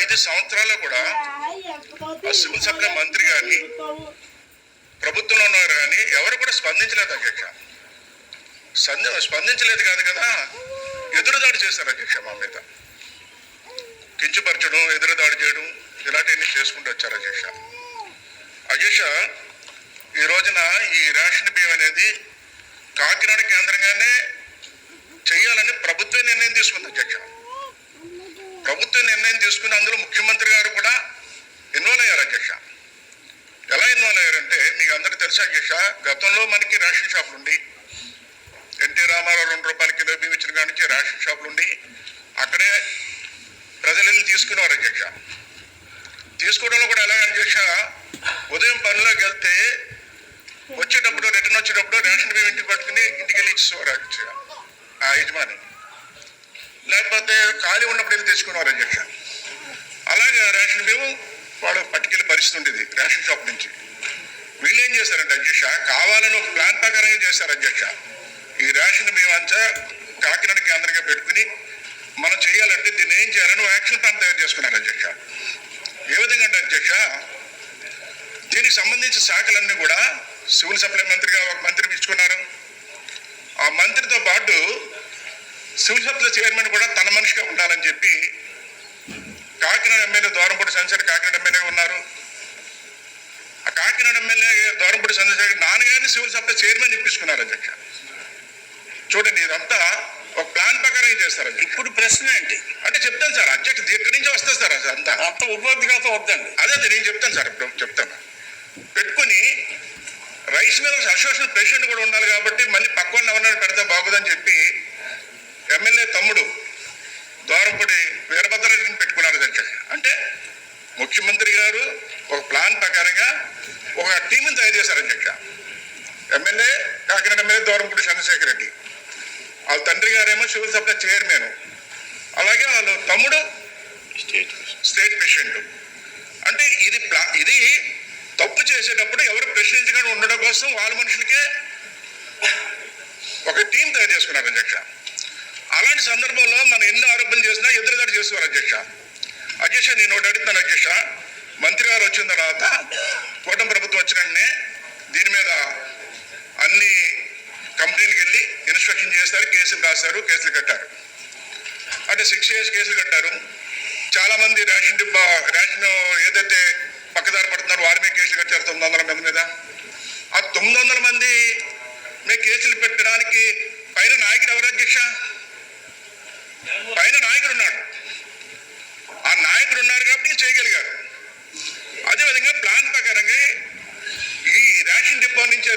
ఐదు సంవత్సరాల్లో కూడా ఆ సివిల్ సప్లై మంత్రి కానీ ప్రభుత్వంలో ఉన్నారు కానీ ఎవరు కూడా స్పందించలేదు అధ్యక్ష. సంద- స్పందించలేదు కాదు కదా. ఎదురుదాడి చేశారు అధ్యక్ష మా మీద. కించుపరచడం ఎదురుదాడి చేయడం ఇలాంటివన్నీ చేసుకుంటూ వచ్చారు అధ్యక్ష. అధ్యక్ష ఈ రోజున ఈ రేషన్ బియ్యం అనేది కాకినాడ కేంద్రంగానే చేయాలని ప్రభుత్వం నిర్ణయం తీసుకుంది అధ్యక్ష. ప్రభుత్వం నిర్ణయం తీసుకుని అందులో ముఖ్యమంత్రి గారు కూడా ఇన్వాల్వ్ అయ్యారు అధ్యక్ష. ఎలా ఇన్వాల్వ్ అయ్యారంటే మీకు అందరూ తెలుసా అధ్యక్ష గతంలో మనకి రేషన్ షాపులు ఉండి ఎన్టీ రామారావు రెండు రూపాయల కిలో బియ్యం ఇచ్చిన కాడి నుంచి రేషన్ షాపులు ఉండి అక్కడే ప్రజలు వెళ్ళి తీసుకునేవారు అధ్యక్ష. తీసుకోవడంలో కూడా ఎలా అధ్యక్ష ఉదయం పనిలోకి వెళ్తే వచ్చేటప్పుడు రిటర్న్ వచ్చేటప్పుడు రేషన్ బియ్యం ఇంటికి పట్టుకుని ఇంటికి వెళ్ళి ఇచ్చేవారు అధ్యక్ష ఆ యజమాని. లేకపోతే ఖాళీ ఉన్నప్పుడు వెళ్ళి తెచ్చుకునేవారు అధ్యక్ష అలాగే రేషన్ బియ్యం వాడు పట్టుకెళ్ళే పరిస్థితి ఉండేది రేషన్ షాప్ నుంచి. వీళ్ళు ఏం చేశారంటే అధ్యక్ష కావాలని ఒక ప్లాన్ ప్రకారంగా చేశారు అధ్యక్ష. ఈ రేషన్ బియ్యం కాకినాడ కేంద్రంగా పెట్టుకుని మనం చేయాలంటే దీన్ని ఏం చేయాలని యాక్షన్ ప్లాన్ తయారు చేసుకున్నారు అధ్యక్ష. ఏ విధంగా అంటే అధ్యక్ష దీనికి సంబంధించిన శాఖలన్నీ కూడా సివిల్ సప్లై మంత్రిగా ఒక మంత్రి ఇచ్చుకున్నారు ఆ మంత్రితో పాటు సివిల్ సప్లై చైర్మన్ కూడా తన మనిషిగా ఉండాలని చెప్పి కాకినాడ ఎమ్మెల్యే దూరంపూడి చంద్రశేఖర్ కాకినాడ ఎమ్మెల్యే ఉన్నారు. ఆ కాకినాడ ఎమ్మెల్యే దూరంపూడి చంద్రశేఖర్ నాన్నగారిని సివిల్ సప్లై చైర్మన్ ఇప్పించుకున్నారు అధ్యక్ష. చూడండి ఇదంతా ఒక ప్లాన్ ప్రకారం చేస్తారు. ఇప్పుడు ప్రశ్న ఏంటి అంటే చెప్తాను సార్ అధ్యక్ష ఎక్కడి నుంచి వస్తుంది సార్ అదంతా అంత. ఉపోద్ఘాత వద్దండి. అదే నేను చెప్తాను సార్ ఇప్పుడు చెప్తాను. పెట్టుకుని రైస్ మిల్లర్స్ అసోసియేషన్ ప్రెసిడెంట్ కూడా ఉండాలి కాబట్టి మళ్ళీ పక్క వాళ్ళని ఎవరినైనా పెడితే బాగుందని చెప్పి ఎమ్మెల్యే తమ్ముడు దూరంపూడి వీరభద్రరెడ్డిని పెట్టుకున్నారు అధ్యక్ష అంటే ముఖ్యమంత్రి గారు ఒక ప్లాన్ ప్రకారంగా ఒక టీంని తయారు చేశారు అధ్యక్ష ఎమ్మెల్యే కాకినాడ ఎమ్మెల్యే దూరంపూడి చంద్రశేఖర్ రెడ్డి. వాళ్ళ తండ్రి గారేమో సివిల్ సప్లై చైర్మన్. అలాగే వాళ్ళ తమ్ముడు స్టేట్ పేషెంట్ అంటే ఇది ప్లా ఇది తప్పు చేసేటప్పుడు ఎవరు ప్రశ్నించకుండా ఉండడం కోసం వాళ్ళ మనుషులకే ఒక టీం తయారు చేసుకున్నారు అధ్యక్ష అలాంటి సందర్భంలో మనం ఎన్ని ఆరోపణలు చేసినా ఎదురుదాడి చేసేవారు అధ్యక్ష. అధ్యక్ష నేను ఒకటి అడుగుతాను అధ్యక్ష. మంత్రి గారు వచ్చిన తర్వాత కూటమి ప్రభుత్వం వచ్చిన వెంటనే దీని మీద అన్ని కంపెనీలకు వెళ్ళి ఇన్స్ట్రక్షన్ చేశారు కేసులు రాశారు కేసులు కట్టారు. అంటే సిక్స్ ఇయర్స్ కేసులు కట్టారు. చాలామంది రేషన్ డిబ్బా రేషన్ ఏదైతే పక్కదారి పడుతున్నారో వారి మీద కేసులు కట్టారు తొమ్మిది వందల మంది మీద. ఆ తొమ్మిది వందల మంది మీద కేసులు పెట్టడానికి పైన నాయకుడు ఎవరు అధ్యక్ష? పైన నాయకుడు ఉన్నాడు ఆ నాయకుడు ఉన్నారు కాబట్టి చేయగలిగారు. అదేవిధంగా ప్లాన్ ప్రకారంగా ఈ రేషన్ డిపో నుంచి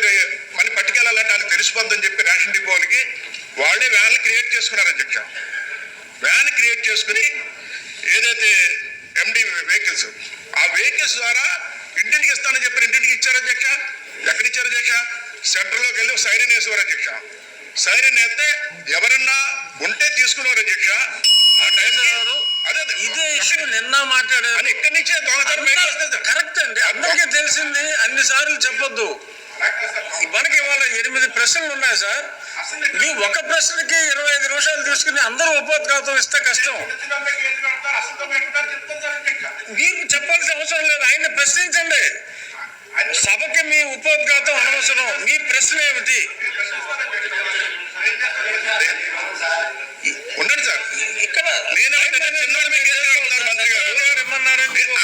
మళ్ళీ పట్టుకెళ్ళాలంటే వాళ్ళు తెలిసిపోద్దని చెప్పి రేషన్ డిపోలకి వాళ్ళే వ్యాన్లు క్రియేట్ చేసుకున్నారు అధ్యక్ష వ్యాన్ క్రియేట్ చేసుకుని ఏదైతే ఎండి వెహికల్స్ ఆ వెహికల్స్ ద్వారా ఇంటింటికి ఇస్తానని చెప్పి ఇంటింటికి ఇచ్చారు అధ్యక్ష? ఎక్కడ ఇచ్చారు అధ్యక్ష? సెంటర్లోకి వెళ్ళి సైరన్ వేసేవారు అధ్యక్ష. సైరన్ వేస్తే ఎవరన్నా ఉంటే తీసుకునేవారు అధ్యక్ష. ఇదే ఇష్యూ నిన్న మాట్లాడారు. ఇక్కడి నుంచే. కరెక్ట్ అండి. అందరికీ తెలిసింది అన్ని సార్లు చెప్పొద్దు మనకి ఇవాళ ఎనిమిది ప్రశ్నలు ఉన్నాయి సార్. ఈ ఒక ప్రశ్నకి ఇరవై ఐదు నిమిషాలు తీసుకుని అందరూ ఉపోద్ఘాతం ఇస్తే కష్టం. మీరు చెప్పాల్సిన అవసరం లేదు. ఆయన ప్రశ్నించండి. సభకి మీ ఉపోద్ఘాతం అనవసరం. మీ ప్రశ్న ఏమిటి? ఉండండి సార్. ఇక్కడ నేను చిన్నోళ్ళ మీద కేసులు కడుతున్నారు మంత్రి గారు.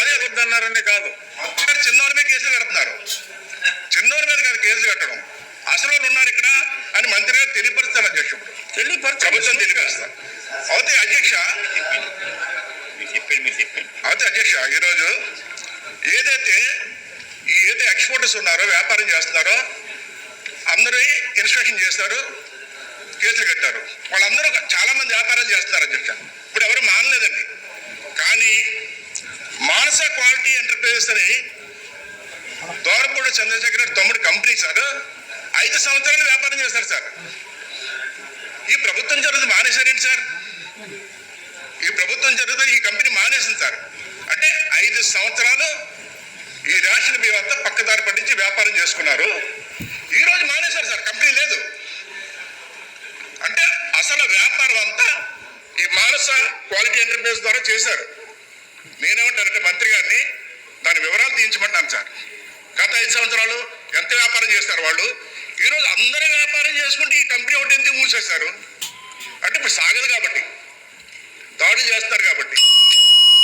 అదే. వద్దన్నారండి కాదు. చిన్నోళ్ళ మీద కేసులు కడుతున్నారు. చిన్నోళ్ళ మీద కాదు కేసులు కట్టడం. అసలు వాళ్ళు ఉన్నారు ఇక్కడ అని మంత్రి గారు తెలియపరుస్తారు అధ్యక్షుడు. ప్రభుత్వం తెలియపరుస్తారు. అయితే అధ్యక్ష అయితే అధ్యక్ష ఈరోజు ఏదైతే ఏదైతే ఎక్స్పోర్టర్స్ ఉన్నారో వ్యాపారం చేస్తున్నారో అందరూ ఇన్స్పెక్షన్ చేస్తారు. కేసులు కట్టారు. వాళ్ళందరూ చాలా మంది వ్యాపారాలు చేస్తున్నారు అధ్యక్ష ఇప్పుడు ఎవరు మానలేదండి. కానీ మానస క్వాలిటీ ఎంటర్ప్రైజెస్ అని దోరపూడి చంద్రశేఖర్ తమ్ముడు కంపెనీ సార్. ఐదు సంవత్సరాలు వ్యాపారం చేస్తారు సార్. ఈ ప్రభుత్వం జరుగుతుంది మానేశారేంటి సార్? ఈ ప్రభుత్వం జరుగుతుంది ఈ కంపెనీ మానేసింది సార్. అంటే ఐదు సంవత్సరాలు ఈ రేషన్ బియ్యం అంతా పక్కదారి పట్టించి వ్యాపారం చేసుకున్నారు ఈ రోజు మానేశారు సార్ కంపెనీ లేదు ఎంటర్ప్రైజ్ ద్వారా చేశారు. నేనేమంటానంటే మంత్రి గారిని దాని వివరాలు తీయించమంటాను సార్. గత ఐదు సంవత్సరాలు ఎంత వ్యాపారం చేస్తారు వాళ్ళు? ఈరోజు అందరూ వ్యాపారం చేసుకుంటే ఈ కంపెనీ ఒకటి ఎందుకు మూసేస్తారు అంటే ఇప్పుడు సాగదు కాబట్టి. దాడులు చేస్తారు కాబట్టి.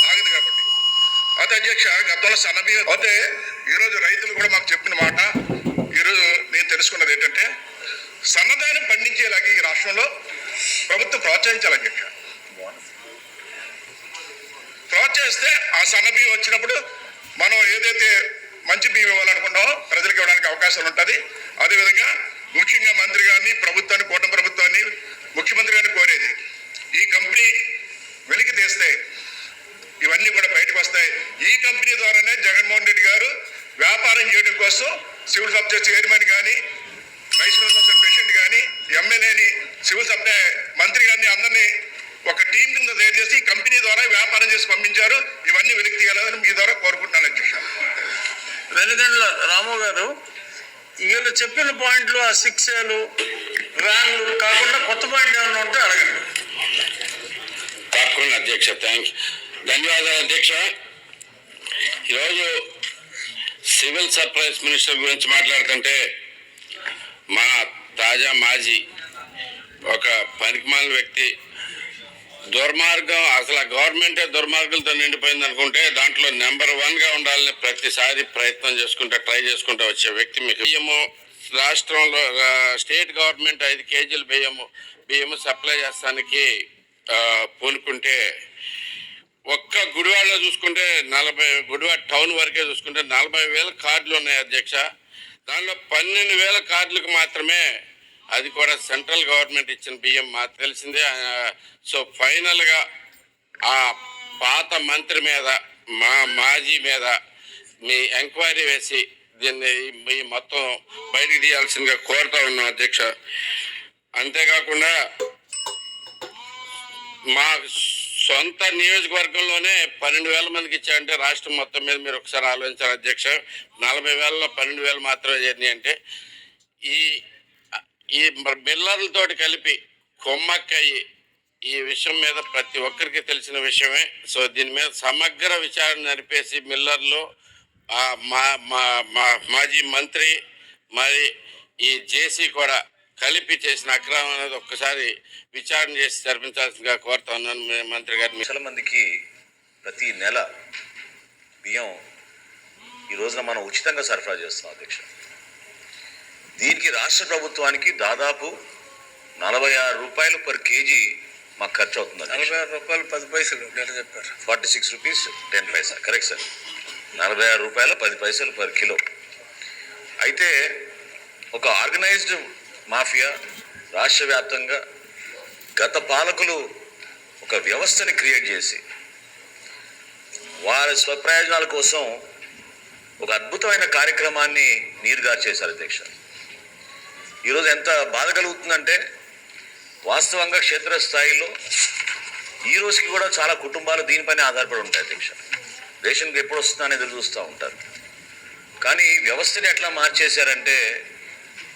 సాగదు కాబట్టి. అయితే అధ్యక్ష గతంలో సన్నబియ్య అయితే ఈరోజు రైతులు కూడా మాకు చెప్పిన మాట. ఈరోజు నేను తెలుసుకున్నది ఏంటంటే సన్నదాన్ని పండించేలాగా ఈ రాష్ట్రంలో ప్రభుత్వం ప్రోత్సహించాలి అధ్యక్ష. ప్రోత్సహిస్తే ఆ సన్న బియ్యం వచ్చినప్పుడు మనం ఏదైతే మంచి బియ్యం ఇవ్వాలనుకుంటామో ప్రజలకు ఇవ్వడానికి అవకాశాలు ఉంటుంది. అదేవిధంగా ముఖ్యంగా మంత్రి గారిని ప్రభుత్వాన్ని కూటమి ప్రభుత్వాన్ని ముఖ్యమంత్రి గారిని కోరేది. ఈ కంపెనీ వెలికి తీస్తే ఇవన్నీ కూడా బయటకు వస్తాయి. ఈ కంపెనీ ద్వారానే జగన్మోహన్ రెడ్డి గారు వ్యాపారం చేయడం కోసం సివిల్ సబ్జెక్ట్ చైర్మన్ కానీ వైస్ ప్రెసిడెంట్ ప్రెసిడెంట్ కానీ ఎమ్మెల్యేని సివిల్ సప్లై మంత్రి గారిని అందరినీ ఒక టీం కింద తయారు చేసి ఈ కంపెనీ ద్వారా వ్యాపారం చేసి పంపించారు ఇవన్నీ వెలికి తీయాలని మీ ద్వారా కోరుకుంటున్నాను అధ్యక్ష వెనుగండ్ల రాము గారు వీళ్ళు చెప్పిన పాయింట్లు ఆ శిక్షలు వ్యాన్లు కాకుండా కొత్త పాయింట్ ఏమైనా ఉంటే అడగండి. తప్పకుండా అధ్యక్ష థ్యాంక్ ధన్యవాదాలు అధ్యక్ష. ఈరోజు సివిల్ సప్లైస్ మినిస్టర్ గురించి మాట్లాడుతుంటే మా తాజా మాజీ ఒక పనికిమాల వ్యక్తి దుర్మార్గం అసలు గవర్నమెంటే దుర్మార్గులతో నిండిపోయింది అనుకుంటే దాంట్లో నెంబర్ వన్గా ఉండాలని ప్రతిసారి ప్రయత్నం చేసుకుంటా ట్రై చేసుకుంటా వచ్చే వ్యక్తి మీకు. బియ్యము రాష్ట్రంలో స్టేట్ గవర్నమెంట్ ఐదు కేజీలు బియ్యము బియ్యము సప్లై చేస్తానికి పోనుకుంటే పూనుకుంటే ఒక్క గుడివాడలో చూసుకుంటే నలభై గుడివాడ టౌన్ వరకే చూసుకుంటే నలభై వేల కార్డులు ఉన్నాయి అధ్యక్ష. దానిలో పన్నెండు వేల కార్డులకు మాత్రమే అది కూడా సెంట్రల్ గవర్నమెంట్ ఇచ్చిన బియ్యం మాకు తెలిసిందే. సో ఫైనల్గా ఆ పాత మంత్రి మీద మా మాజీ మీద మీ ఎంక్వైరీ వేసి దీన్ని మీ మొత్తం బయటికి తీయాల్సిందిగా కోరుతా ఉన్నాం అధ్యక్ష. అంతేకాకుండా మా సొంత నియోజకవర్గంలోనే పన్నెండు వేల మందికి ఇచ్చారంటే రాష్ట్రం మొత్తం మీద మీరు ఒకసారి ఆలోచించారు అధ్యక్ష. నలభై వేలలో పన్నెండు వేలు మాత్రమే చేరినాయి అంటే ఈ ఈ మిల్లర్లతోటి కలిపి కొమ్మక్కయ్యి ఈ విషయం మీద ప్రతి ఒక్కరికి తెలిసిన విషయమే. సో దీని మీద సమగ్ర విచారణ నడిపేసి మిల్లర్లు మా మా మా మాజీ మంత్రి మరి ఈ జేసీ కూడా కలిపి చేసిన అక్రమం అనేది ఒక్కసారి విచారణ చేసి జరిపించాల్సిందిగా కోరుతా ఉన్నాను మీ మంత్రి గారిని లక్షల మందికి ప్రతి నెల బియ్యం ఈ రోజున మనం ఉచితంగా సరఫరా చేస్తున్నాం అధ్యక్ష. దీనికి రాష్ట్ర ప్రభుత్వానికి దాదాపు నలభై ఆరు రూపాయలు పర్ కేజీ మాకు ఖర్చు అవుతుంది నలభై ఆరు రూపాయలు పది పైసలు చెప్పారు? Forty six rupees ten paisa. Correct sir. నలభై ఆరు రూపాయల పది పైసలు పర్ కిలో. అయితే ఒక ఆర్గనైజ్డ్ మాఫియా రాష్ట్ర వ్యాప్తంగా గత పాలకులు ఒక వ్యవస్థని క్రియేట్ చేసి వారి స్వప్రయోజనాల కోసం ఒక అద్భుతమైన కార్యక్రమాన్ని నీరుగార్చేశారు అధ్యక్ష. ఈరోజు ఎంత బాధ కలుగుతుందంటే వాస్తవంగా క్షేత్రస్థాయిలో ఈ రోజుకి కూడా చాలా కుటుంబాలు దీనిపైన ఆధారపడి ఉంటాయి అధ్యక్ష. రేషన్కి ఎప్పుడు వస్తుందని ఎదురు చూస్తూ ఉంటారు. కానీ వ్యవస్థని ఎట్లా మార్చేశారంటే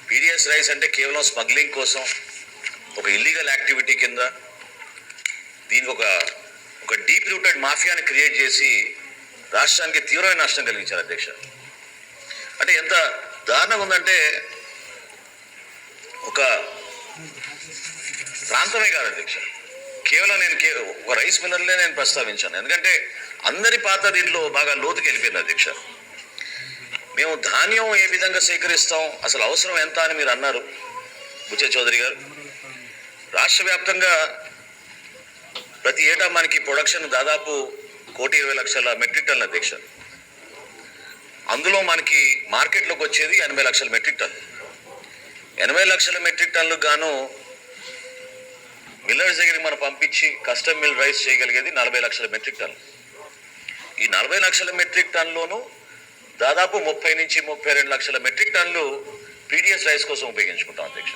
పీడిఎస్ రైస్ అంటే కేవలం స్మగ్లింగ్ కోసం ఒక ఇల్లీగల్ యాక్టివిటీ కింద దీనికి ఒక ఒక డీప్ రూటెడ్ మాఫియాని క్రియేట్ చేసి రాష్ట్రానికి తీవ్రమైన నష్టం కలిగించారు అధ్యక్ష. అంటే ఎంత దారుణంగా ఉందంటే ఒక ప్రాంతమే కాదు అధ్యక్ష. కేవలం నేను కే ఒక రైస్ మిల్లర్లే నేను ప్రస్తావించాను. ఎందుకంటే అందరి పాత దీంట్లో బాగా లోతుకి వెళ్ళిపోయింది అధ్యక్ష. మేము ధాన్యం ఏ విధంగా సేకరిస్తాం అసలు అవసరం ఎంత అని మీరు అన్నారు బుచ్చ చౌదరి గారు. రాష్ట్ర వ్యాప్తంగా ప్రతి ఏటా మనకి ప్రొడక్షన్ దాదాపు కోటి ఇరవై లక్షల మెట్రిక్ టన్నుల అధ్యక్ష. అందులో మనకి మార్కెట్లోకి వచ్చేది ఎనభై లక్షల మెట్రిక్ టన్ను ఎనభై లక్షల మెట్రిక్ టన్నులకు గాను మిల్లర్స్ దగ్గరికి మనం పంపించి కస్టమ్ మిల్ రైస్ చేయగలిగేది నలభై లక్షల మెట్రిక్ టన్ను ఈ నలభై లక్షల మెట్రిక్ టన్నులోనూ దాదాపు ముప్పై నుంచి ముప్పై రెండు లక్షల మెట్రిక్ టన్నులు పీడిఎస్ రైస్ కోసం ఉపయోగించుకుంటాం అధ్యక్ష.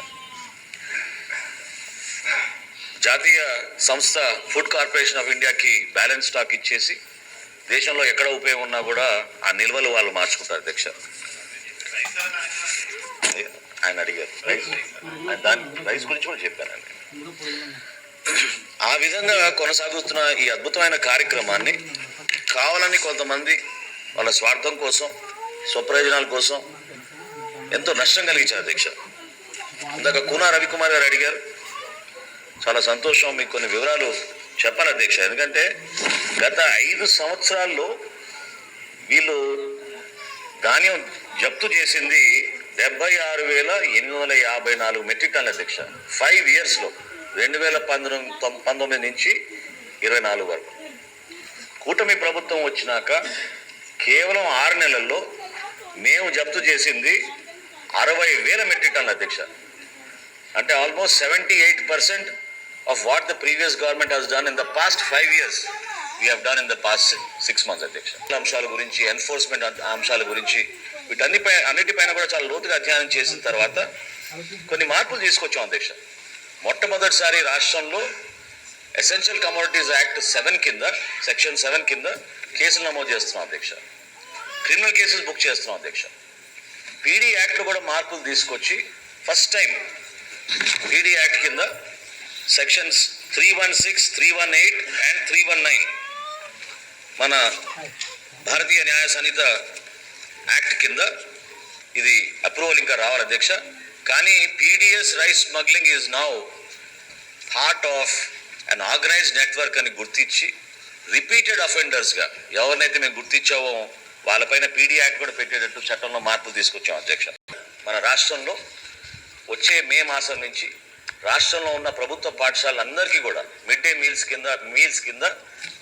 జాతీయ సంస్థ ఫుడ్ కార్పొరేషన్ ఆఫ్ ఇండియాకి బ్యాలెన్స్ స్టాక్ ఇచ్చేసి దేశంలో ఎక్కడ ఉపయోగం ఉన్నా కూడా ఆ నిల్వలు వాళ్ళు మార్చుకుంటారు అధ్యక్ష. ఆయన అడిగారు. రైస్ దాని రైస్ గురించి కూడా చెప్పానండి ఆ విధంగా కొనసాగుతున్న ఈ అద్భుతమైన కార్యక్రమాన్ని కావాలని కొంతమంది వాళ్ళ స్వార్థం కోసం స్వప్రయోజనాల కోసం ఎంతో నష్టం కలిగించారు అధ్యక్ష. ఇందాక కూనా రవికుమార్ గారు అడిగారు. చాలా సంతోషం మీకు కొన్ని వివరాలు చెప్పాలి అధ్యక్ష. ఎందుకంటే గత ఐదు సంవత్సరాల్లో వీళ్ళు ధాన్యం జప్తు చేసింది డెబ్బై ఆరు వేల ఎనిమిది వందల యాభై నాలుగు మెట్రిక్ టన్నుల అధ్యక్ష ఫైవ్ ఇయర్స్లో రెండు వేల పంతొమ్మిది పంతొమ్మిది నుంచి ఇరవై నాలుగు వరకు. కూటమి ప్రభుత్వం వచ్చినాక కేవలం ఆరు నెలల్లో మేము జప్తు చేసింది అరవై వేల మెట్రిక్ టన్నుల అధ్యక్ష అంటే almost seventy eight percent of what the previous government has done in the past five years we have done in the past six months అధ్యక్ష అంశాల గురించి ఎన్ఫోర్స్మెంట్ అంశాల గురించి వీటన్నిపై అన్నిటిపైన కూడా చాలా లోతుగా అధ్యయనం చేసిన తర్వాత కొన్ని మార్పులు తీసుకొచ్చాం అధ్యక్ష మొట్టమొదటిసారి రాష్ట్రంలో ఎసెన్షియల్ కమోడిటీస్ యాక్ట్ సెవెన్ కింద సెక్షన్ సెవెన్ కింద కేసులు నమోదు చేస్తున్నాం అధ్యక్ష క్రిమినల్ కేసెస్ బుక్ చేస్తున్నాం అధ్యక్ష పీడీ యాక్ట్లో కూడా మార్పులు తీసుకొచ్చి ఫస్ట్ టైం పీడీ యాక్ట్ కింద sections three one six three one eight and three one nine మన భారతీయ న్యాయ సంహిత యాక్ట్ కింద ఇది అప్రూవల్ ఇంకా రావాలి అధ్యక్ష. కానీ PDS rice smuggling is now part of an organised network అని గుర్తించి రిపీటెడ్ అఫెండర్స్గా ఎవరినైతే మేము గుర్తించావో వాళ్ళపైన పీడీ యాక్ట్ కూడా పెట్టేటట్టు చట్టంలో మార్పులు తీసుకొచ్చాం అధ్యక్ష. మన రాష్ట్రంలో వచ్చే మే మాసం నుంచి రాష్ట్రంలో ఉన్న ప్రభుత్వ పాఠశాలలందరికీ కూడా మిడ్ డే మీల్స్ కింద మీల్స్ కింద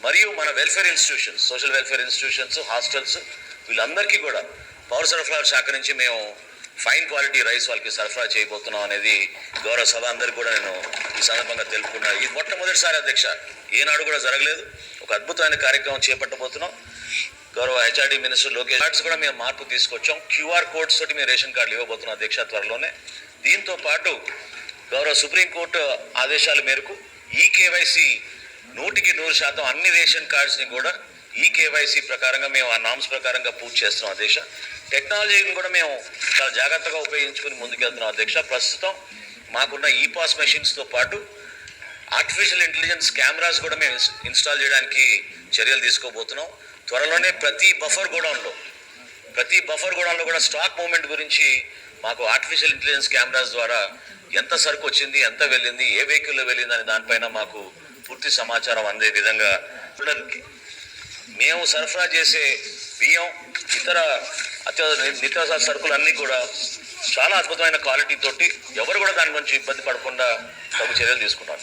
మరియు మన welfare institutions social welfare institutions hostels వీళ్ళందరికీ కూడా పౌర సరఫరా శాఖ నుంచి మేము ఫైన్ క్వాలిటీ రైస్ వాళ్ళకి సరఫరా చేయబోతున్నాం అనేది గౌరవ సభ అందరికీ కూడా నేను ఈ సందర్భంగా తెలుపుకున్నాను ఇది మొట్టమొదటిసారి అధ్యక్ష ఏనాడు కూడా జరగలేదు. ఒక అద్భుతమైన కార్యక్రమం చేపట్టబోతున్నాం. గౌరవ హెచ్ఆర్డి మినిస్టర్ లోకేష్ కార్డ్స్ కూడా మేము మార్పు తీసుకొచ్చాం. క్యూఆర్ కోడ్స్ తోటి మేము రేషన్ కార్డులు ఇవ్వబోతున్నాం అధ్యక్ష త్వరలోనే. దీంతో పాటు గౌరవ సుప్రీంకోర్టు ఆదేశాల మేరకు ఈ కేవైసీ నూటికి నూరు శాతం అన్ని రేషన్ కార్డ్స్ని కూడా ఈ కేవైసీ ప్రకారంగా మేము ఆ నామ్స్ ప్రకారంగా పూర్తి చేస్తున్నాం అధ్యక్ష. టెక్నాలజీని కూడా మేము చాలా జాగ్రత్తగా ఉపయోగించుకుని ముందుకెళ్తున్నాం అధ్యక్ష. ప్రస్తుతం మాకున్న ఈ పాస్ మెషిన్స్తో పాటు ఆర్టిఫిషియల్ ఇంటెలిజెన్స్ కెమెరాస్ కూడా మేము ఇన్స్టాల్ చేయడానికి చర్యలు తీసుకోబోతున్నాం. త్వరలోనే ప్రతి బఫర్ గోడౌన్లో ప్రతి బఫర్ గోడౌన్లో కూడా స్టాక్ మూమెంట్ గురించి మాకు ఆర్టిఫిషియల్ ఇంటెలిజెన్స్ కెమెరాస్ ద్వారా ఎంత సరుకు వచ్చింది ఎంత వెళ్ళింది ఏ వెహికల్లో వెళ్ళింది అనే దానిపైన మాకు పూర్తి సమాచారం అందే విధంగా మేము సరఫరా చేసే బియ్యం ఇతర అత్యవసర నిత్యావసర సరుకులు అన్నీ కూడా చాలా అద్భుతమైన క్వాలిటీ తోటి ఎవరు కూడా దాని గురించి ఇబ్బంది పడకుండా తగు చర్యలు తీసుకుంటాం